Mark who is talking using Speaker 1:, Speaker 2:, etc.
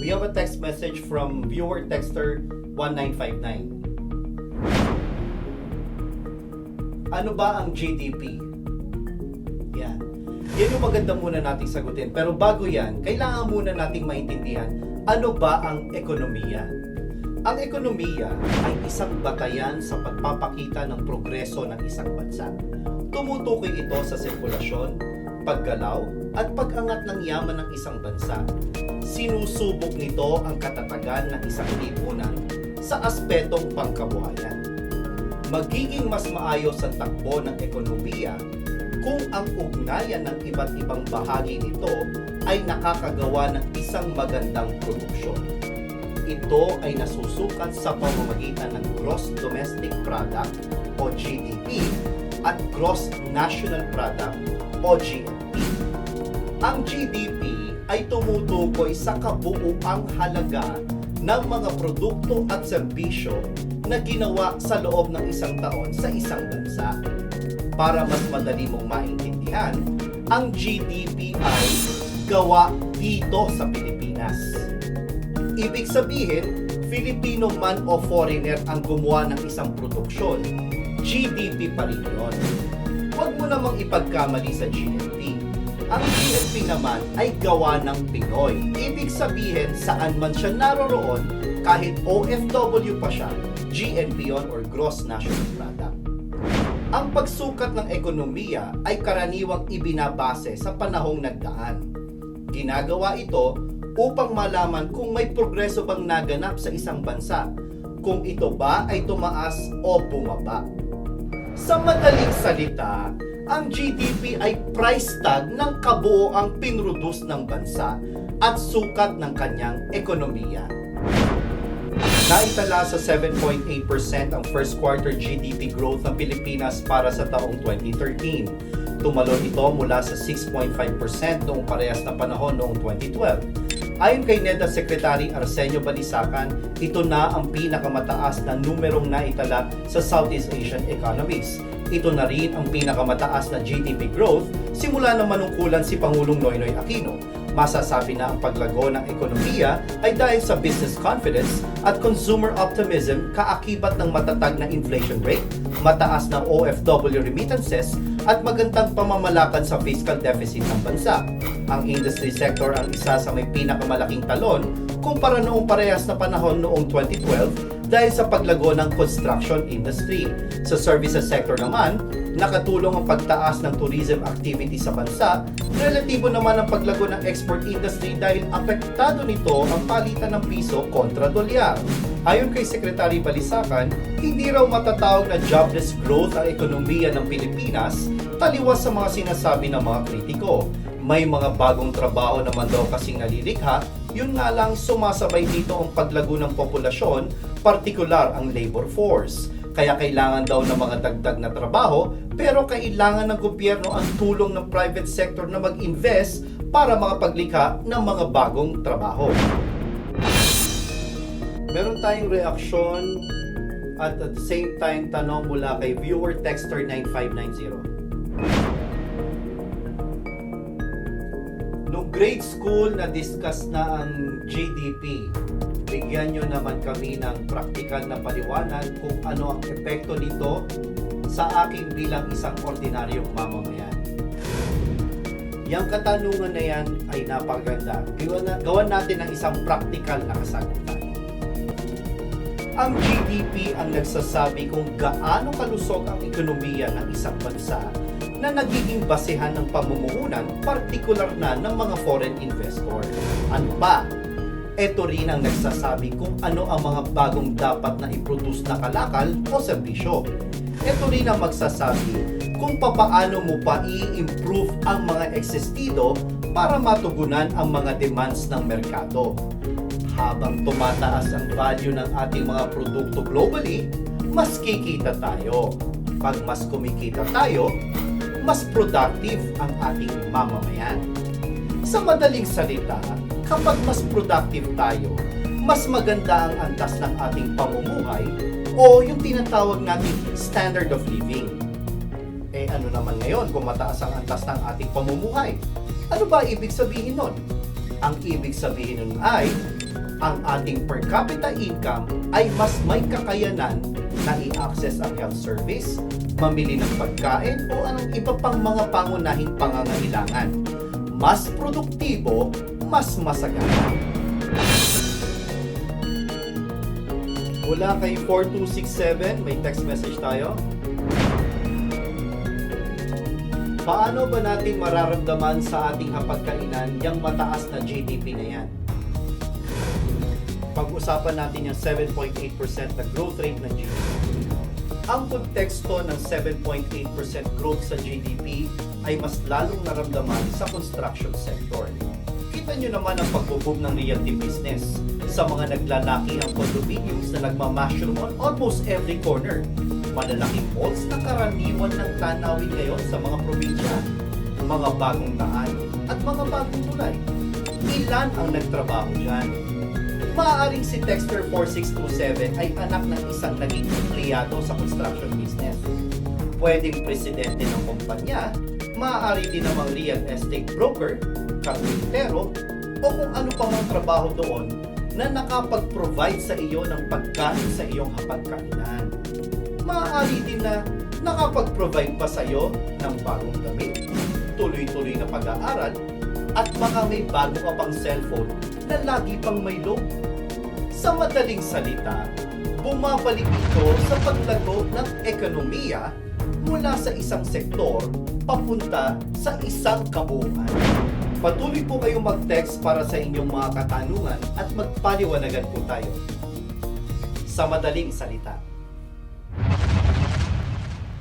Speaker 1: We have a text message from viewer texter 1959. Ano ba ang GDP? Yan. Yan yung maganda muna nating sagutin. Pero bago yan, kailangan muna nating maintindihan ano ba ang ekonomiya? Ang ekonomiya ay isang batayan sa pagpapakita ng progreso ng isang bansa. Tumutukoy ito sa sirkulasyon, paggalaw, at pag-angat ng yaman ng isang bansa. Sinusubok nito ang katatagan ng isang lipunan sa aspetong pangkabuhayan. Magiging mas maayos ang takbo ng ekonomiya kung ang ugnayan ng iba't ibang bahagi nito ay nakakagawa ng isang magandang produksyon. Ito ay nasusukat sa pamamagitan ng Gross Domestic Product o GDP at Gross National Product o GNP. Ang GDP ay tumutukoy sa kabuuang halaga ng mga produkto at serbisyo na ginawa sa loob ng isang taon sa isang bansa. Para mas madali mong maintindihan, ang GDP ay gawa dito sa Pilipinas. Ibig sabihin, Filipino man o foreigner ang gumawa ng isang produksyon, GDP pa rin yun. Huwag mo namang ipagkamali sa GNP. Ang GNP naman ay gawa ng Pinoy. Ibig sabihin, saan man siya naroroon, kahit OFW pa siya, GNP yun or Gross National Product. Ang pagsukat ng ekonomiya ay karaniwang ibinabase sa panahong nagdaan. Ginagawa ito upang malaman kung may progreso bang naganap sa isang bansa, kung ito ba ay tumaas o bumaba. Sa madaling salita, ang GDP ay price tag ng kabuoang pinroduce ng bansa at sukat ng kanyang ekonomiya. Naitala sa 7.8% ang first quarter GDP growth ng Pilipinas para sa taong 2013. Tumalon ito mula sa 6.5% noong parehas na panahon noong 2012. Ayon kay NEDA Secretary Arsenio Balisacan, ito na ang pinakamataas na numerong naitala sa Southeast Asian economies. Ito na rin ang pinakamataas na GDP growth simula ng manungkulan si Pangulong Noynoy Aquino masasabi na ang paglago ng ekonomiya ay dahil sa business confidence at consumer optimism kaakibat ng matatag na inflation rate, mataas na OFW remittances at magandang pamamalakad sa fiscal deficit ng bansa. Ang industry sector ang isa sa may pinakamalaking talon kumpara noong parehas na panahon noong 2012 dahil sa paglago ng construction industry. Sa services sector naman, nakatulong ang pagtaas ng tourism activity sa bansa, relatibo naman ang paglago ng export industry dahil apektado nito ang palitan ng piso kontra dolyar. Ayon kay Secretary Balisacan, hindi raw matatawag na jobless growth ang ekonomiya ng Pilipinas taliwas sa mga sinasabi ng mga kritiko. May mga bagong trabaho naman daw kasing nalilikha, yun nga lang sumasabay dito ang paglago ng populasyon, partikular ang labor force. Kaya kailangan daw ng mga dagdag na trabaho, pero kailangan ng gobyerno ang tulong ng private sector na mag-invest para makapaglikha ng mga bagong trabaho. Meron tayong reaksyon at at the same time tanong mula kay viewer texter 9590. Grade school na discuss na ang GDP, bigyan nyo naman kami ng praktikal na paliwanag kung ano ang epekto nito sa akin bilang isang ordinaryong mamamayan. Yang katanungan na yan ay napaganda. Gawan, na, gawan natin ng isang praktikal na kasagutan. Ang GDP ang nagsasabi kung gaano kalusog ang ekonomiya ng isang bansa na nagiging basehan ng pamumuhunan, partikular na ng mga foreign investor. Ano ba? Ito rin ang nagsasabi kung ano ang mga bagong dapat na i-produce na kalakal o serbisyo. Ito rin ang magsasabi kung papaano mo pa i-improve ang mga existido para matugunan ang mga demands ng merkado. Habang tumataas ang value ng ating mga produkto globally, mas kikita tayo. Pag mas kumikita tayo, mas productive ang ating mamamayan. Sa madaling salita, kapag mas productive tayo, mas maganda ang antas ng ating pamumuhay o yung tinatawag nating standard of living. Eh ano naman ngayon kung mataas ang antas ng ating pamumuhay? Ano ba ibig sabihin nun? Ang ibig sabihin nun ay ang ating per capita income ay mas may kakayanan na i-access ang health service, mamili ng pagkain o anong iba pang mga pangunahing pangangailangan. Mas produktibo, mas masagana. Mula kay 4267, may text message tayo. Paano ba natin mararamdaman sa ating hapagkainan yung mataas na GDP na yan? Pag-usapan natin yung 7.8% na growth rate ng GDP. Ang konteksto ng 7.8% growth sa GDP ay mas lalong naramdaman sa construction sector. Kita nyo naman ang pagbuboom ng realty business sa mga naglalaki ang condominiums na nagmamamushroom on almost every corner. Malalaking malls na karaniwan ng tanawin ngayon sa mga probinsya, mga bagong daan at mga bagong tulay. Ilan ang nagtrabaho dyan? Maaaring si Dexter 4627 ay anak ng isang naging empleyado sa construction business. Pwedeng presidente ng kumpanya, maaari din namang real estate broker, karpintero, o kung ano pa mang trabaho doon na nakapag-provide sa iyo ng pagkain sa iyong hapagkainan. Maaari din na nakapag-provide pa sa iyo ng bagong damit, tuloy-tuloy na pag-aaral, at baka may bago ka pang cellphone na lagi pang may load. Sa madaling salita, bumabalik ito sa paglago ng ekonomiya mula sa isang sektor papunta sa isang kabuuan. Patuloy po kayong mag-text para sa inyong mga katanungan at magpaliwanagan po tayo. Sa madaling salita.